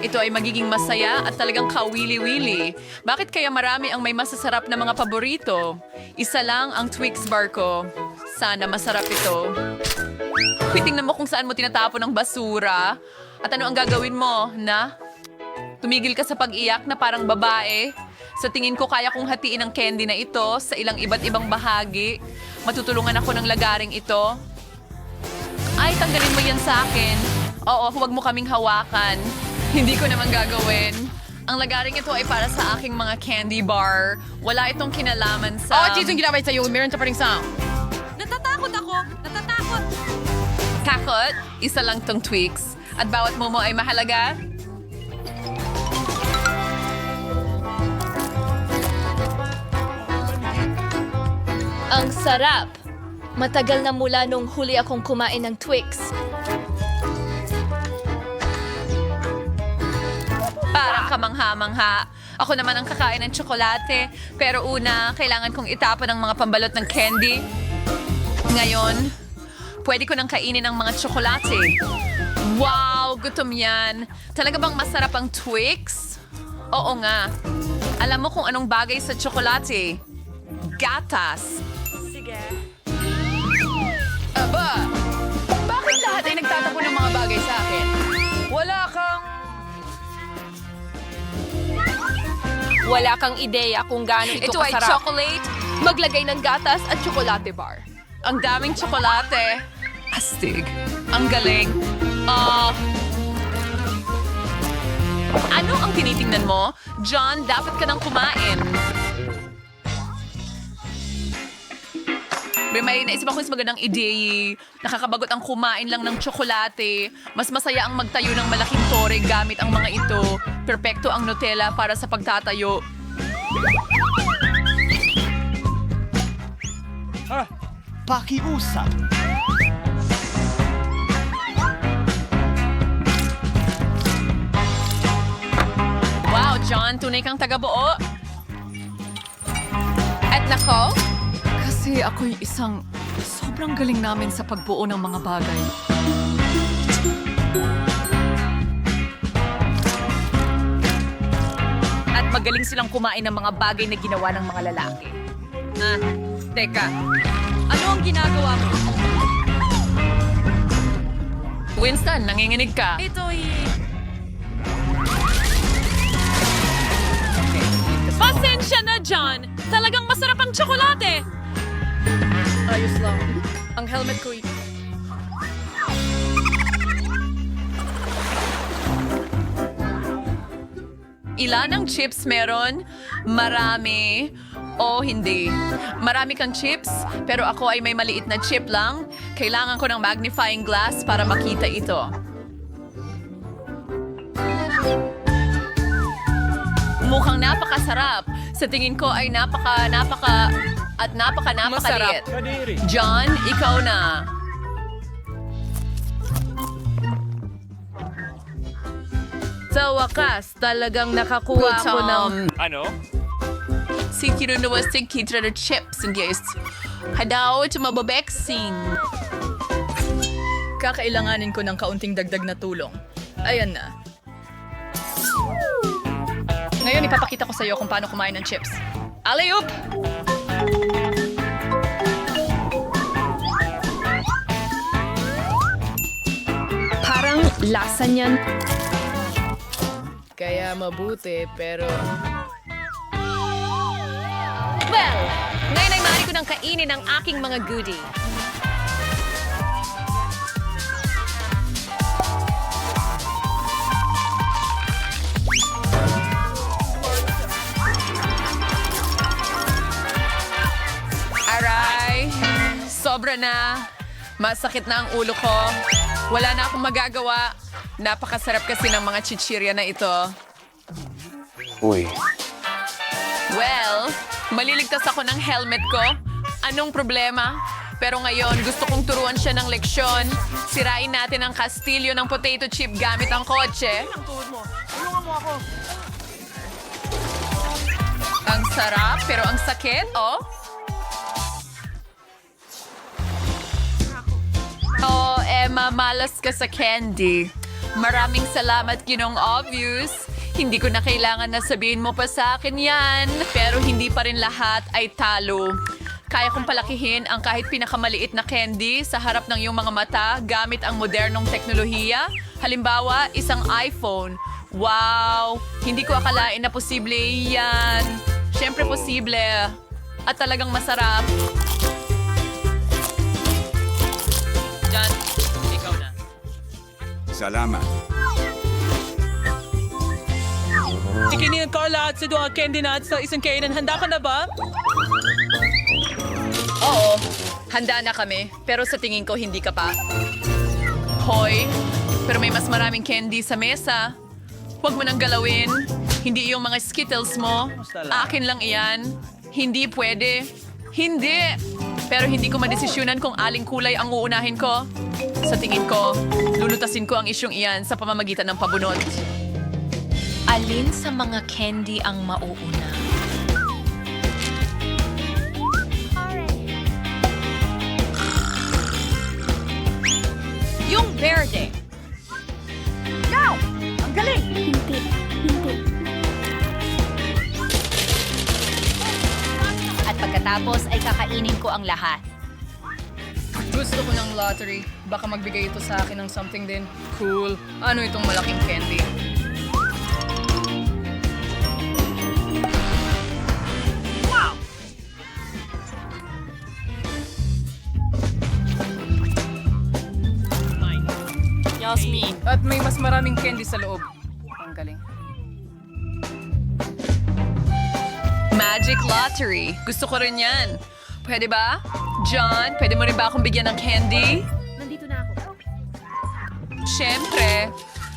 ito ay magiging masaya at talagang kawili-wili. Bakit kaya marami ang may masasarap na mga paborito? Isa lang ang Twix bar ko. Sana masarap ito. Tingnan mo kung saan mo tinatapon ang basura. At ano ang gagawin mo, na? Tumigil ka sa pag-iyak na parang babae. Sa tingin ko kaya kong hatiin ang candy na ito sa ilang iba't ibang bahagi. Matutulungan ako ng lagaring ito. Ay, tanggalin mo yan sa akin. Oo, huwag mo kaming hawakan. Hindi ko naman gagawin. Ang lagaring ito ay para sa aking mga candy bar. Wala itong kinalaman sa... Oh, Cheese, yung ginamit sa'yo. Meron sa paring sound. Natatakot ako! Natatakot! Takot? Isa lang tong tweaks. At bawat momo ay mahalaga? Ang sarap! Matagal na mula nung huli akong kumain ng Twix. Kamangha-mangha. Ako naman ang kakain ng tsokolate. Pero una, kailangan kong itapon ang mga pambalot ng candy. Ngayon, pwede ko nang kainin ang mga tsokolate. Wow, gutom yan. Talaga bang masarap ang Twix? Oo nga. Alam mo kung anong bagay sa tsokolate? Gatas. Aba! Bakit lahat ay nagtatapon ng mga bagay sa akin? Wala kang ideya kung gaano ito, Ito ay kasarap. chocolate. Maglagay ng gatas at tsokolate bar. Ang daming tsokolate. Astig. Ang galing. Ah... ano ang tinitingnan mo? John, dapat ka nang kumain. May, may naisip ako mas magandang ideya. Nakakabagot ang kumain lang ng tsokolate. Mas masaya ang magtayo ng malaking tore gamit ang mga ito. Perpekto ang Nutella para sa pagtatayo. Pakiusap. Wow, John, tunay kang taga-buo. At nako, kasi ako'y isang sobrang galing namin sa pagbuo ng mga bagay. At magaling silang kumain ng mga bagay na ginawa ng mga lalaki. Ah, teka. Ano ang ginagawa mo? Winston, nanginginig ka. Ito'y... Pasensya na, John! Talagang masarap ang tsokolate! Ayos lang. Ang helmet ko y- Ilan ang chips meron? Marami. O hindi. Marami kang chips, pero ako ay may maliit na chip lang. Kailangan ko ng magnifying glass para makita ito. Mukhang napakasarap. Sa tingin ko ay napaka, napaka, at napaka, napakaliit. John, ikaw na. Sa wakas, talagang nakakuha Good, ako ng... Tom. Si kinunuwa si kitra na chips and yes. Hadaw, tumababexing. Kakailanganin ko ng kaunting dagdag na tulong. Ayan na. Ngayon ipapakita ko sa iyo kung paano kumain ng chips. Alley-oop! Parang lasa niyan. Kaya mabuti, pero... Well, ngayon ay maaari ko nang kainin ang aking mga goodie. Sobra na. Masakit na ang ulo ko. Wala na akong magagawa. Napakasarap kasi ng mga chichirya na ito. Uy, Well, maliligtas ako ng helmet ko. Anong problema? Pero ngayon, gusto kong turuan siya ng leksyon. Sirain natin ang kastilyo ng potato chip gamit ang kotse. Ang sarap, pero ang sakit, oh. Oh, Emma, malas ka sa candy. Maraming salamat, Ginong Obvious. Hindi ko na kailangan na sabihin mo pa sa akin yan. Pero hindi pa rin lahat ay talo. Kaya kong palakihin ang kahit pinakamaliit na candy sa harap ng iyong mga mata gamit ang modernong teknolohiya. Halimbawa, isang iPhone. Wow! Hindi ko akalain na posible yan. Siyempre posible. At talagang masarap. Salamat. Ikinin ko lahat sa duha candy nuts sa isang kainan. Handa ka na ba? Oo, handa na kami. Pero sa tingin ko, hindi ka pa. Hoy, pero may mas maraming candy sa mesa. Huwag mo nang galawin. Hindi yung mga Skittles mo. Akin lang iyan. Hindi pwede. Hindi! Pero hindi ko madesisyonan kung aling kulay ang uunahin ko. Sa tingin ko, lulutasin ko ang isyong iyan sa pamamagitan ng pabunot. Alin sa mga candy ang mauuna? Yung verde. Now! Ang galing! At pagkatapos ay kakainin ko ang lahat. Gusto ko ng lottery. Baka magbigay ito sa akin ng something din. Cool. Ano itong malaking candy? Yasmin. At may mas maraming candy sa loob. Ang galing. Magic Lottery. Gusto ko rin yan. Pwede ba? John, pwede mo rin ba akong bigyan ng candy? Nandito na ako. Siyempre,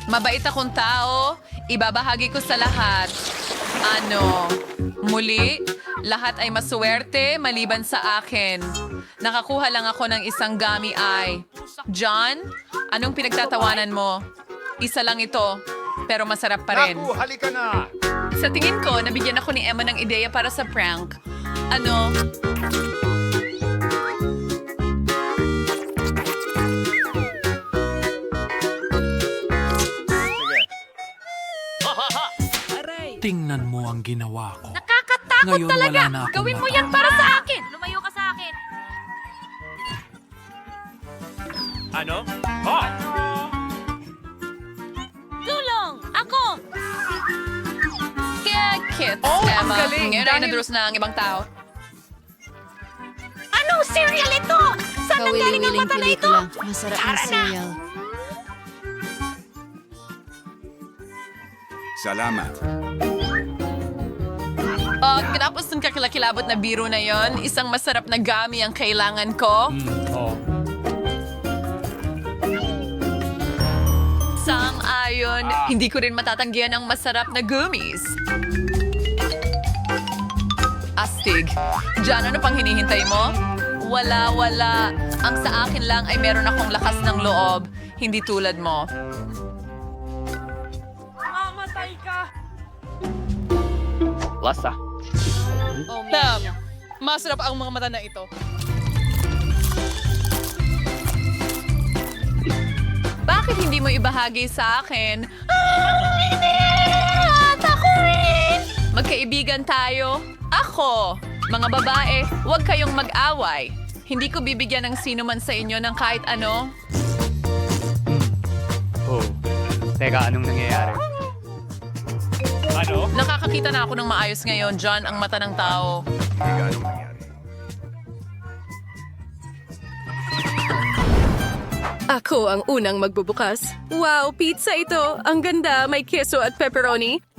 mabait akong tao. Ibabahagi ko sa lahat. Ano, muli, lahat ay maswerte maliban sa akin. Nakakuha lang ako ng isang gummy eye. John, anong pinagtatawanan mo? Isa lang ito, pero masarap pa rin. Naku, halika na! Sa tingin ko, nabigyan ako ni Emma ng ideya para sa prank. Ano? Tingnan mo ang ginawa ko. Nakakatakot Ngayon talaga! wala na akong Gawin mo yan para sa akin! Lumayo ka sa akin! Ano? Oh! Tulong! Kits, Oh, ang Emma. galing. Ngayon ay Dahil- naduros na ang ibang tao. Anong cereal ito? Saan ang galing ang mata na ito? Masarap na cereal. Salamat. At tinapos ng kakilakilabot na biro na yon, isang masarap na gami ang kailangan ko. Sang-ayon, hindi ko rin matatanggihan ang masarap na gummies. Astig. Diyan, ano pang hinihintay mo? Wala, wala. Ang sa akin lang ay meron akong lakas ng loob. Hindi tulad mo. Tam, masarap ang mga mata na ito. Bakit hindi mo ibahagi sa akin? Ah! Magkaibigan tayo. Ako! Mga babae, huwag kayong mag-away. Hindi ko bibigyan ng sino man sa inyo ng kahit ano. Oh. Teka, anong nangyayari? Ano? Nakakakita na ako ng maayos ngayon, John, ang mata ng tao. Teka, anong nangyari? Ako ang unang magbubukas. Wow, pizza ito. Ang ganda, may keso at pepperoni.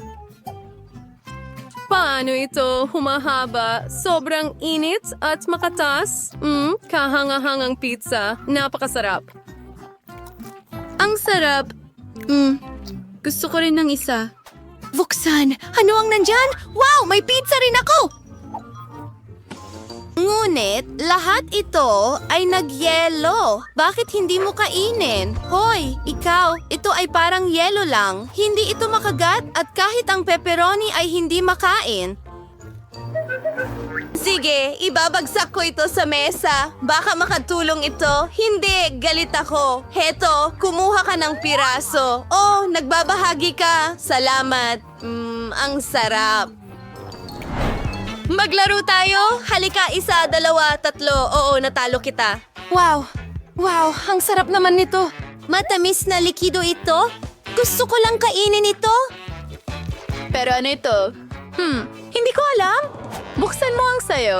Paano ito? Humahaba, sobrang init at makatas. Mm, kahanga-hangang pizza. Napakasarap. Ang sarap. Mm, gusto ko rin ng isa. Buksan! Ano ang nandyan? Wow! May pizza rin ako! Ngunit, lahat ito ay nagyelo. Bakit hindi mo kainin? Hoy, ikaw, ito ay parang yelo lang. Hindi ito makagat at kahit ang pepperoni ay hindi makain. Sige, ibabagsak ko ito sa mesa. Baka makatulong ito. Hindi, galit ako. Heto, kumuha ka ng piraso. Oh, nagbabahagi ka. Salamat. Mmm, ang sarap. Maglaro tayo? Halika, isa, dalawa, tatlo. Oo, natalo kita. Wow! Wow, ang sarap naman nito. Matamis na likido ito? Gusto ko lang kainin ito. Pero ano ito? Hmm, hindi ko alam. Buksan mo ang sayo.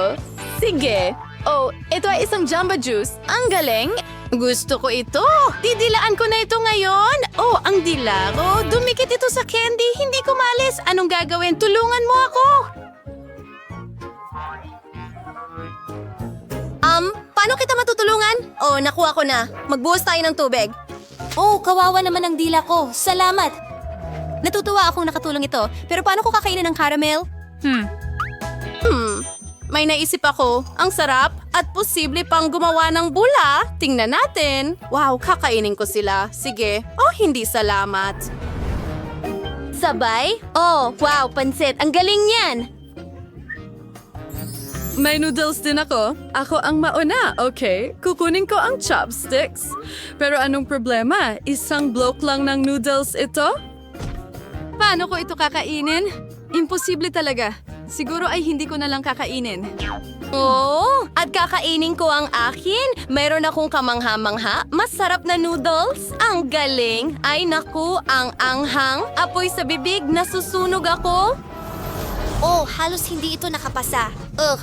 Sige. Oh, ito ay isang Jamba Juice. Ang galing. Gusto ko ito. Didilaan ko na ito ngayon. Oh, ang dilaro. Dumikit ito sa candy. Hindi ko malis. Anong gagawin? Tulungan mo ako. Paano kita matutulungan? Oh, nakuha ko na. Magbuhos tayo ng tubig. Oh, kawawa naman ang dila ko. Salamat. Natutuwa akong nakatulong ito. Pero paano ko kakainin ng caramel? Hmm. Hmm. May naisip ako. Ang sarap at posible pang gumawa ng bula. Tingnan natin. Wow, kakainin ko sila. Sige. Oh, hindi salamat. Sabay? Oh, wow, pansit. Ang galing yan. May noodles din ako. Ako ang mauna, okay? Kukunin ko ang chopsticks. Pero anong problema? Isang bloke lang ng noodles ito? Paano ko ito kakainin? Imposible talaga. Siguro ay hindi ko na lang kakainin. Oh, at kakainin ko ang akin. Meron akong kamangha-mangha. Masarap na noodles. Ang galing. Ay naku, ang anghang. Apoy sa bibig, nasusunog ako. Oh, halos hindi ito nakapasa. Ugh.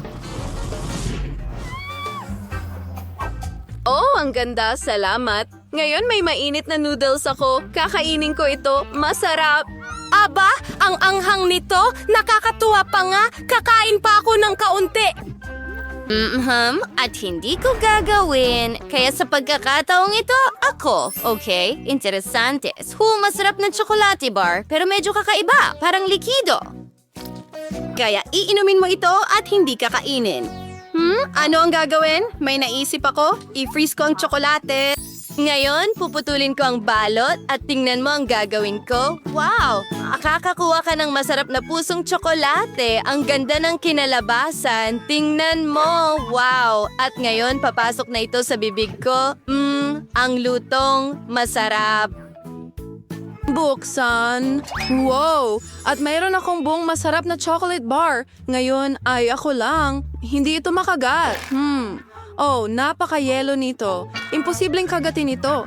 Oh, ang ganda. Salamat. Ngayon may mainit na noodles ako. Kakainin ko ito. Masarap. Aba, ang anghang nito, nakakatuwa pa nga. Kakain pa ako ng kaunti. Mhm, at hindi ko gagawin. Kaya sa pagkakataong ito, ako. Okay, interesante. Hu, masarap na chocolate bar, pero medyo kakaiba, parang likido. Kaya iinumin mo ito at hindi kakainin. Hmm, ano ang gagawin? May naisip ako. I-freeze ko ang tsokolate. Ngayon, puputulin ko ang balot at tingnan mo ang gagawin ko. Wow! Makakakuha ka ng masarap na pusong tsokolate. Ang ganda ng kinalabasan. Tingnan mo! Wow! At ngayon, papasok na ito sa bibig ko. Mmm, ang lutong masarap. Buksan. Wow! At mayroon akong buong masarap na chocolate bar. Ngayon ay ako lang. Hindi ito makagat. Hmm. Oh, napaka-yelo nito. Imposibleng kagatin ito.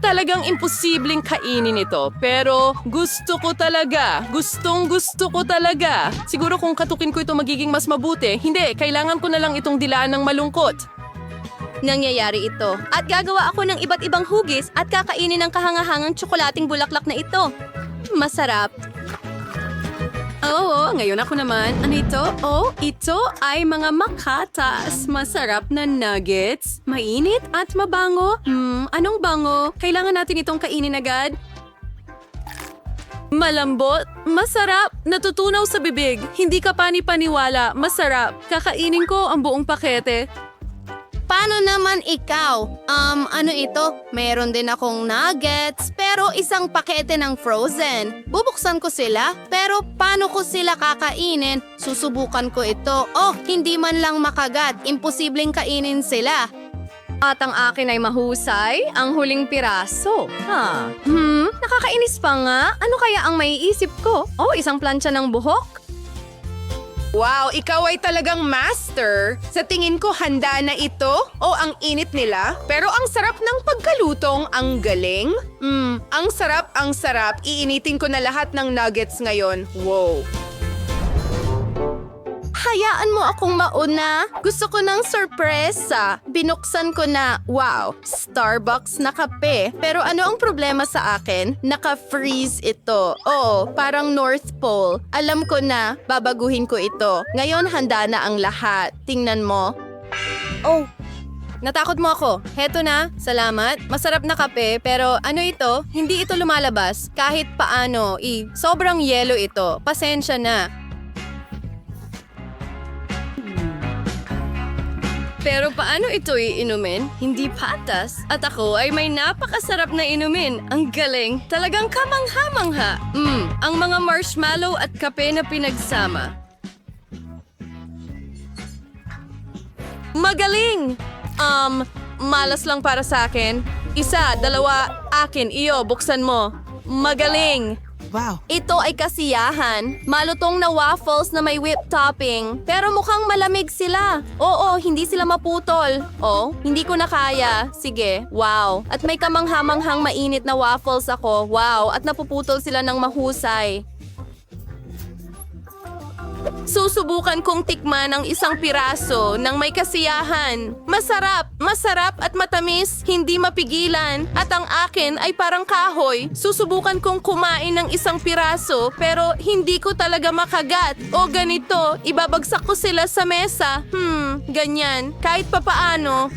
Talagang imposibleng kainin ito. Pero gusto ko talaga. Gustong gusto ko talaga. Siguro kung katukin ko ito magiging mas mabuti. Hindi, kailangan ko na lang itong dilaan ng malungkot. Nangyayari ito. At gagawa ako ng iba't ibang hugis at kakainin ng kahangahangang tsokolating bulaklak na ito. Masarap. Oo, ngayon ako naman. Ano ito? Oh, ito ay mga makatas. Masarap na nuggets. Mainit at mabango. Hmm, anong bango? Kailangan natin itong kainin agad. Malambot, masarap, natutunaw sa bibig. Hindi ka pani-paniwala, masarap. Kakainin ko ang buong pakete. Paano naman ikaw? Um, ano ito? Meron din akong nuggets, pero isang pakete ng frozen. Bubuksan ko sila, pero paano ko sila kakainin? Susubukan ko ito. Oh, hindi man lang makagat. Imposibleng kainin sila. At ang akin ay mahusay, ang huling piraso. Ha? Hmm, nakakainis pa nga. Ano kaya ang maiisip ko? Oh, isang plancha ng buhok? Wow, ikaw ay talagang master. Sa tingin ko handa na ito o ang init nila. Pero ang sarap ng pagkalutong, ang galing. Hmm, ang sarap, ang sarap. Iinitin ko na lahat ng nuggets ngayon. Wow. Hayaan mo akong mauna. Gusto ko ng sorpresa. Binuksan ko na, wow, Starbucks na kape. Pero ano ang problema sa akin? Naka-freeze ito. Oo, parang North Pole. Alam ko na, babaguhin ko ito. Ngayon handa na ang lahat. Tingnan mo. Oh, Natakot mo ako. Heto na, salamat. Masarap na kape, pero ano ito? Hindi ito lumalabas. Kahit paano, i sobrang yelo ito. Pasensya na. Pero paano ito iinumin? Hindi patas. At ako ay may napakasarap na inumin. Ang galing. Talagang kamangha-mangha. Mm, ang mga marshmallow at kape na pinagsama. Magaling! Um, malas lang para sa akin. Isa, dalawa, akin, iyo, buksan mo. Magaling! Wow. Ito ay kasiyahan. Malutong na waffles na may whipped topping. Pero mukhang malamig sila. Oo, hindi sila maputol. Oh, hindi ko na kaya. Sige, wow. At may kamanghamanghang mainit na waffles ako. Wow, at napuputol sila ng mahusay. Susubukan kong tikman ang isang piraso ng may kasiyahan. Masarap, masarap at matamis, hindi mapigilan. At ang akin ay parang kahoy. Susubukan kong kumain ng isang piraso pero hindi ko talaga makagat. O ganito, ibabagsak ko sila sa mesa. Hmm, ganyan. Kahit papaano.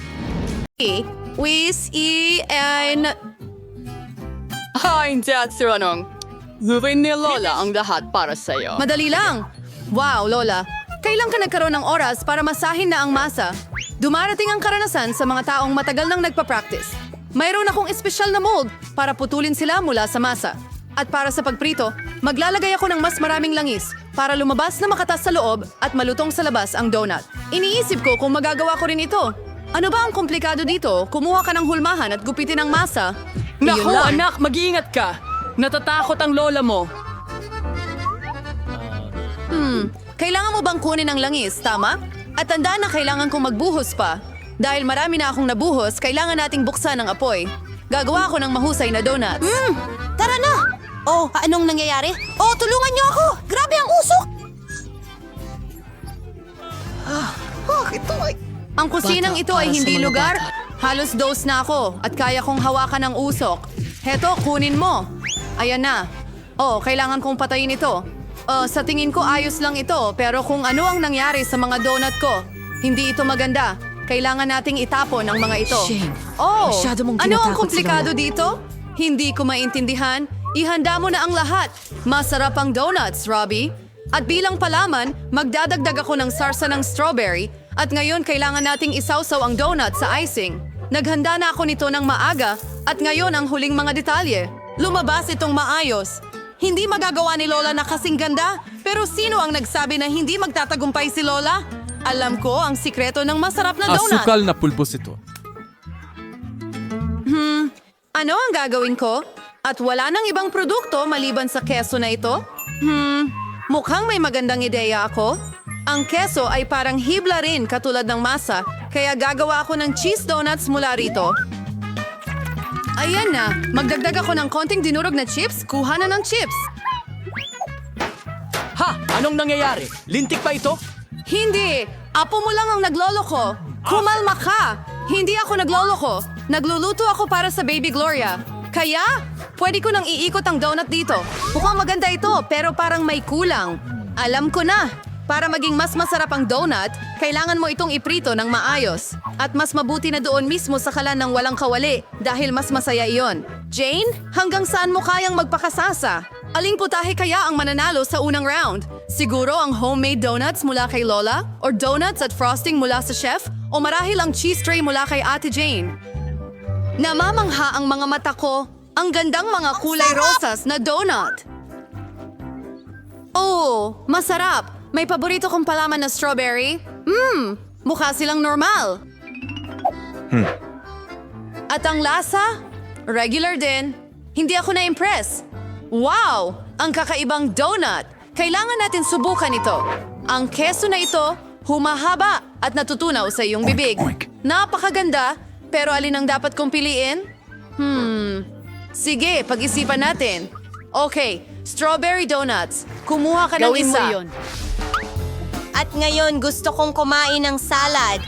Wis, i, and... Hi, Jack Siranong. Gawin ni Lola ang lahat para sa'yo. Madali lang. Wow, Lola. Kailan ka nagkaroon ng oras para masahin na ang masa? Dumarating ang karanasan sa mga taong matagal nang nagpa-practice. Mayroon akong espesyal na mold para putulin sila mula sa masa. At para sa pagprito, maglalagay ako ng mas maraming langis para lumabas na makatas sa loob at malutong sa labas ang donut. Iniisip ko kung magagawa ko rin ito. Ano ba ang komplikado dito? Kumuha ka ng hulmahan at gupitin ang masa. Naku, Iyon lang. anak, mag-iingat ka. Natatakot ang lola mo. Hmm, kailangan mo bang kunin ang langis, tama? At tandaan na kailangan kong magbuhos pa. Dahil marami na akong nabuhos, kailangan nating buksan ang apoy. Gagawa ako ng mahusay na donuts. Hmm, tara na! Oh, anong nangyayari? Oh, tulungan niyo ako! Grabe ang usok! Ang kusinang ito ay hindi lugar. Halos dose na ako at kaya kong hawakan ang usok. Heto, kunin mo. Ayan na. Oh, kailangan kong patayin ito. Uh, sa tingin ko ayos lang ito, pero kung ano ang nangyari sa mga donut ko, hindi ito maganda. Kailangan nating itapon ang mga ito. Oh, ano ang komplikado dito? Hindi ko maintindihan. Ihanda mo na ang lahat. Masarap ang donuts, Robbie. At bilang palaman, magdadagdag ako ng sarsa ng strawberry at ngayon kailangan nating isawsaw ang donut sa icing. Naghanda na ako nito ng maaga at ngayon ang huling mga detalye. Lumabas itong maayos. Hindi magagawa ni Lola na kasing ganda, pero sino ang nagsabi na hindi magtatagumpay si Lola? Alam ko ang sikreto ng masarap na donut. Asukal na pulbos ito. Ano ang gagawin ko? At wala nang ibang produkto maliban sa keso na ito? Hmm, mukhang may magandang ideya ako. Ang keso ay parang hibla rin katulad ng masa, kaya gagawa ako ng cheese donuts mula rito. Ayan na, magdagdag ako ng konting dinurog na chips, kuha na ng chips. Ha? Anong nangyayari? Lintik pa ito? Hindi! Apo mo lang ang nagloloko! Kumalma ka! Hindi ako nagloloko. Nagluluto ako para sa Baby Gloria. Kaya, pwede ko nang iikot ang donut dito. Mukhang maganda ito, pero parang may kulang. Alam ko na! Para maging mas masarap ang donut, kailangan mo itong iprito ng maayos. At mas mabuti na doon mismo sa kalan ng walang kawali, dahil mas masaya iyon. Jane, hanggang saan mo kayang magpakasasa? Aling putahe kaya ang mananalo sa unang round? Siguro ang homemade donuts mula kay Lola? Or donuts at frosting mula sa chef? O marahil ang cheese tray mula kay Ate Jane? Namamangha ang mga mata ko. Ang gandang mga kulay rosas na donut. Oh, masarap. May paborito kong palaman na strawberry. Mmm, mukha silang normal. At ang lasa? Regular din. Hindi ako na-impress. Wow! Ang kakaibang donut! Kailangan natin subukan ito. Ang keso na ito, humahaba at natutunaw sa iyong bibig. Napakaganda, pero alin ang dapat kong piliin? Hmm, sige, pag-isipan natin. Okay, strawberry donuts. Kumuha ka ng Gawin mo isa. yun. At ngayon gusto kong kumain ng salad.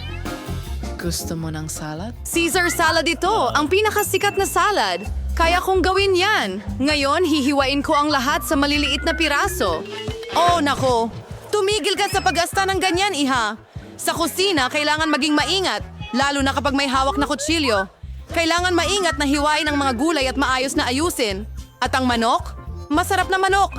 Gusto mo ng salad? Caesar salad ito, ang pinakasikat na salad. Kaya kong gawin yan. Ngayon, hihiwain ko ang lahat sa maliliit na piraso. Oh, nako. Tumigil ka sa pag-asta ng ganyan, iha. Sa kusina, kailangan maging maingat, lalo na kapag may hawak na kutsilyo. Kailangan maingat na hiwain ang mga gulay at maayos na ayusin. At ang manok? Masarap na manok.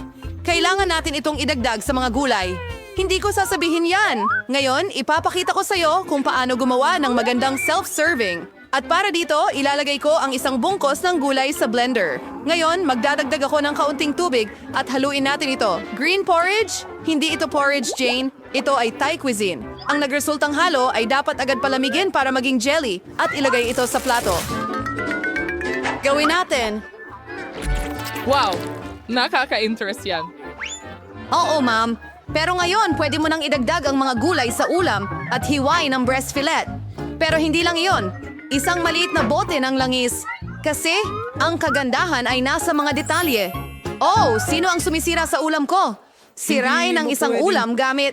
Kailangan natin itong idagdag sa mga gulay. Hindi ko sasabihin yan. Ngayon, ipapakita ko sa'yo kung paano gumawa ng magandang self-serving. At para dito, ilalagay ko ang isang bungkos ng gulay sa blender. Ngayon, magdadagdag ako ng kaunting tubig at haluin natin ito. Green porridge? Hindi ito porridge, Jane. Ito ay Thai cuisine. Ang nagresultang halo ay dapat agad palamigin para maging jelly at ilagay ito sa plato. Gawin natin. Wow, nakaka-interest yan. Oo, ma'am. Pero ngayon, pwede mo nang idagdag ang mga gulay sa ulam at hiwain ng breast fillet. Pero hindi lang iyon. Isang maliit na bote ng langis. Kasi, ang kagandahan ay nasa mga detalye. Oh, sino ang sumisira sa ulam ko? Sirain ang isang ulam gamit...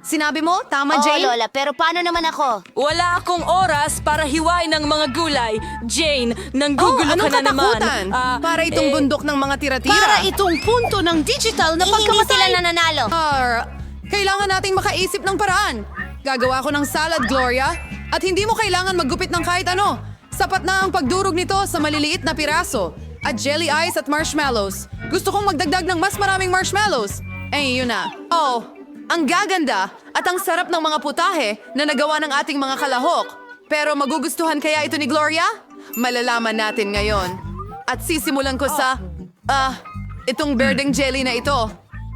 Sinabi mo? Tama, Jane? Lola, pero paano naman ako? Wala akong oras para hiwain ng mga gulay. Jane, nanggugulo oh, anong ka na naman. katakutan? Ah, para itong eh, bundok ng mga tira-tira. itong punto ng digital na Hindi sila nananalo. Ar, kailangan nating makaisip ng paraan. Gagawa ko ng salad, Gloria. At hindi mo kailangan maggupit ng kahit ano. Sapat na ang pagdurog nito sa maliliit na piraso. At jelly ice at marshmallows. Gusto kong magdagdag ng mas maraming marshmallows. Eh, yun na. Oh, ang gaganda at ang sarap ng mga putahe na nagawa ng ating mga kalahok. Pero magugustuhan kaya ito ni Gloria? Malalaman natin ngayon. At sisimulan ko sa... Ah, itong berdeng jelly na ito.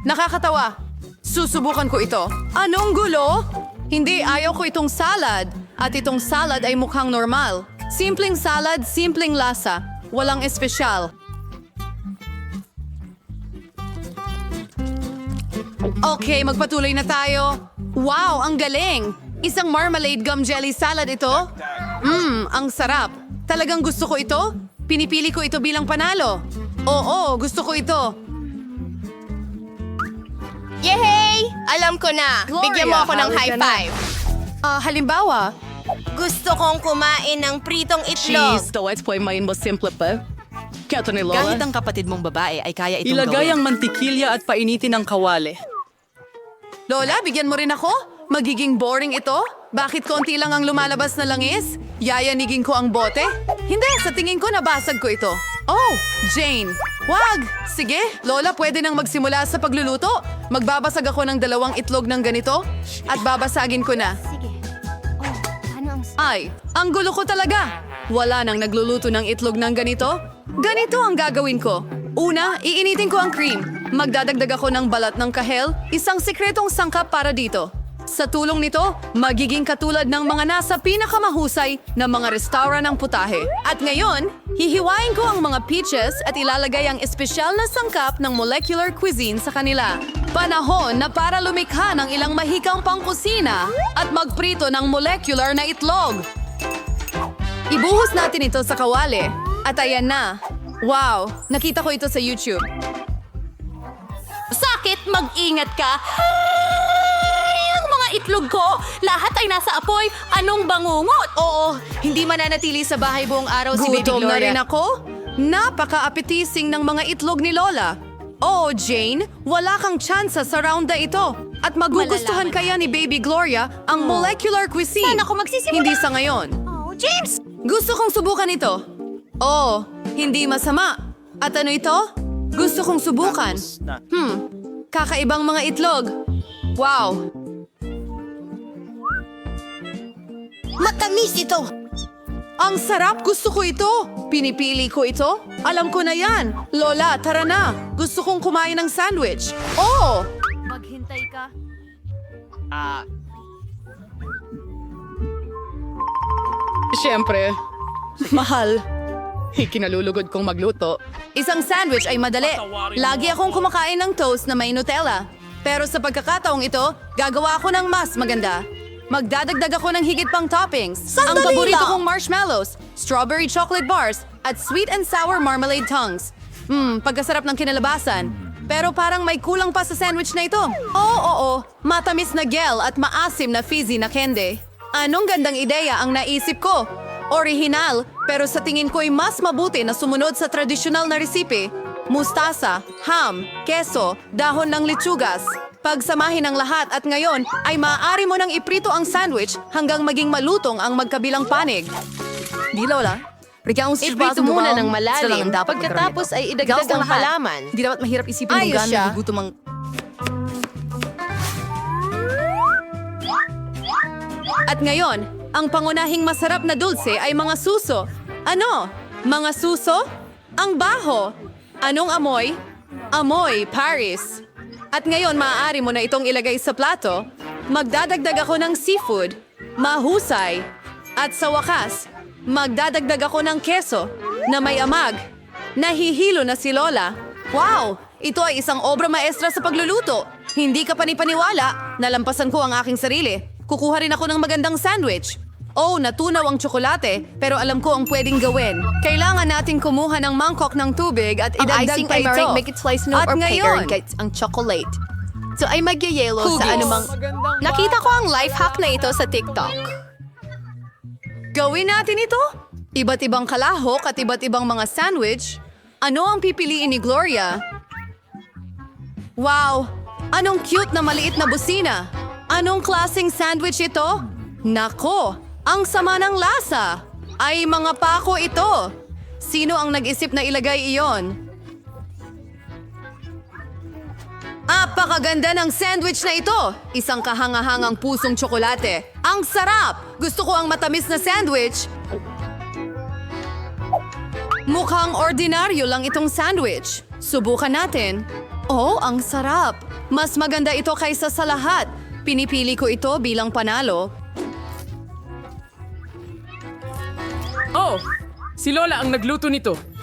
Nakakatawa. Susubukan ko ito. Anong gulo? Hindi, ayaw ko itong salad. At itong salad ay mukhang normal. Simpleng salad, simpleng lasa. Walang espesyal. Okay, magpatuloy na tayo. Wow, ang galing! Isang marmalade gum jelly salad ito? Mmm, ang sarap. Talagang gusto ko ito? Pinipili ko ito bilang panalo. Oo, gusto ko ito. Yehey! Alam ko na. Bigyan mo ako ng high five. Ah, halimbawa, Gusto kong kumain ng pritong itlog. Kahit ang kapatid mong babae ay kaya itong Ilagay gawin. ang mantikilya at painitin ng kawali. Lola, bigyan mo rin ako? Magiging boring ito? Bakit konti lang ang lumalabas na langis? Yayanigin ko ang bote? Hindi, sa tingin ko nabasag ko ito. Oh, Jane. Wag! Sige, Lola, pwede nang magsimula sa pagluluto. Magbabasag ako ng dalawang itlog ng ganito at babasagin ko na. Oh, ano. Ay, ang gulo ko talaga. Wala nang nagluluto ng itlog ng ganito. Ganito ang gagawin ko. Una, iinitin ko ang cream. Magdadagdag ako ng balat ng kahel, isang sikretong sangkap para dito. Sa tulong nito, magiging katulad ng mga nasa pinakamahusay na mga restaurant ng putahe. At ngayon, hihiwain ko ang mga peaches at ilalagay ang espesyal na sangkap ng molecular cuisine sa kanila. Panahon na para lumikha ng ilang mahikang pangkusina at magprito ng molecular na itlog. Ibuhos natin ito sa kawali. At ayan na. Wow, nakita ko ito sa YouTube. Sakit, mag-ingat ka. Ay, ang mga itlog ko, lahat ay nasa apoy. Anong bangungot? Oo, hindi mananatili sa bahay buong araw si Baby Gutom na Gloria. rin ako. Napaka-appetizing ng mga itlog ni Lola. Oh, Jane, wala kang tsansa sa round na ito. At magugustuhan kaya ni Baby Gloria ang molecular cuisine. Saan ako magsisimula? Hindi sa ngayon. Oh, James! Gusto kong subukan ito. Oh, hindi masama. At ano ito? Gusto kong subukan. Hmm, kakaibang mga itlog. Wow, Matamis ito! ang sarap! Gusto ko ito! Pinipili ko ito? Alam ko na yan! Lola, tara na! Gusto kong kumain ng sandwich. Oh! Maghintay ka. Siyempre, mahal. Ikinalulugod kong magluto. Isang sandwich ay madali. Lagi akong kumakain ng toast na may Nutella. Pero sa pagkakataong ito, gagawa ako ng mas maganda. Magdadagdag ako ng higit pang toppings. ang Sandali paborito lang! kong marshmallows, strawberry chocolate bars, at sweet and sour marmalade tongues. Hmm, pagkasarap ng kinalabasan. Pero parang may kulang pa sa sandwich na ito. Oo, oo, matamis na gel at maasim na fizzy na candy. Anong gandang ideya ang naisip ko? Orihinal, pero sa tingin ko'y mas mabuti na sumunod sa tradisyonal na resipe. Mustasa, ham, keso, dahon ng litsugas. Pagsamahin ang lahat at ngayon ay maaari mo nang iprito ang sandwich hanggang maging malutong ang magkabilang panig. Di Lola? Iprito muna ng malalim. Pagkatapos ay idagdag ang halaman. Hindi dapat mahirap isipin kung gaano nagugutom ang... At ngayon, ang pangunahing masarap na dulce ay mga suso. Ano? Mga suso? Ang baho. Anong amoy? Amoy, Paris. At ngayon, maaari mo na itong ilagay sa plato. magdadagdag ako ng seafood, mahusay, at sa wakas, magdadagdag ako ng keso na may amag. Nahihilo na si Lola. Wow! Ito ay isang obra maestra sa pagluluto. Hindi ka panipaniwala, nalampasan ko ang aking sarili. Kukuha rin ako ng magandang sandwich. Oh, natunaw ang tsokolate, pero alam ko ang pwedeng gawin. Kailangan nating kumuha ng mangkok ng tubig at Ang idagdag icing pa ay ito. maring make it slice no At or ngayon, pancake ang chocolate. So ay magyayelo sa anumang... Nakita ko ang life hack na ito sa TikTok. Gawin natin ito. Iba't ibang kalahok at iba't ibang mga sandwich. Ano ang pipiliin ni Gloria? Wow! Anong cute na maliit na busina? Anong klaseng sandwich ito? Nako! Ang sama ng lasa! Ay, mga pako ito! Sino ang nag-isip na ilagay iyon? Apakaganda ng sandwich na ito! Isang kahangahangang pusong tsokolate. Ang sarap! Gusto ko ang matamis na sandwich. Mukhang ordinaryo lang itong sandwich. Subukan natin. Oh, ang sarap! Mas maganda ito kaysa sa lahat. Pinipili ko ito bilang panalo. Oh, si Lola ang nagluto nito.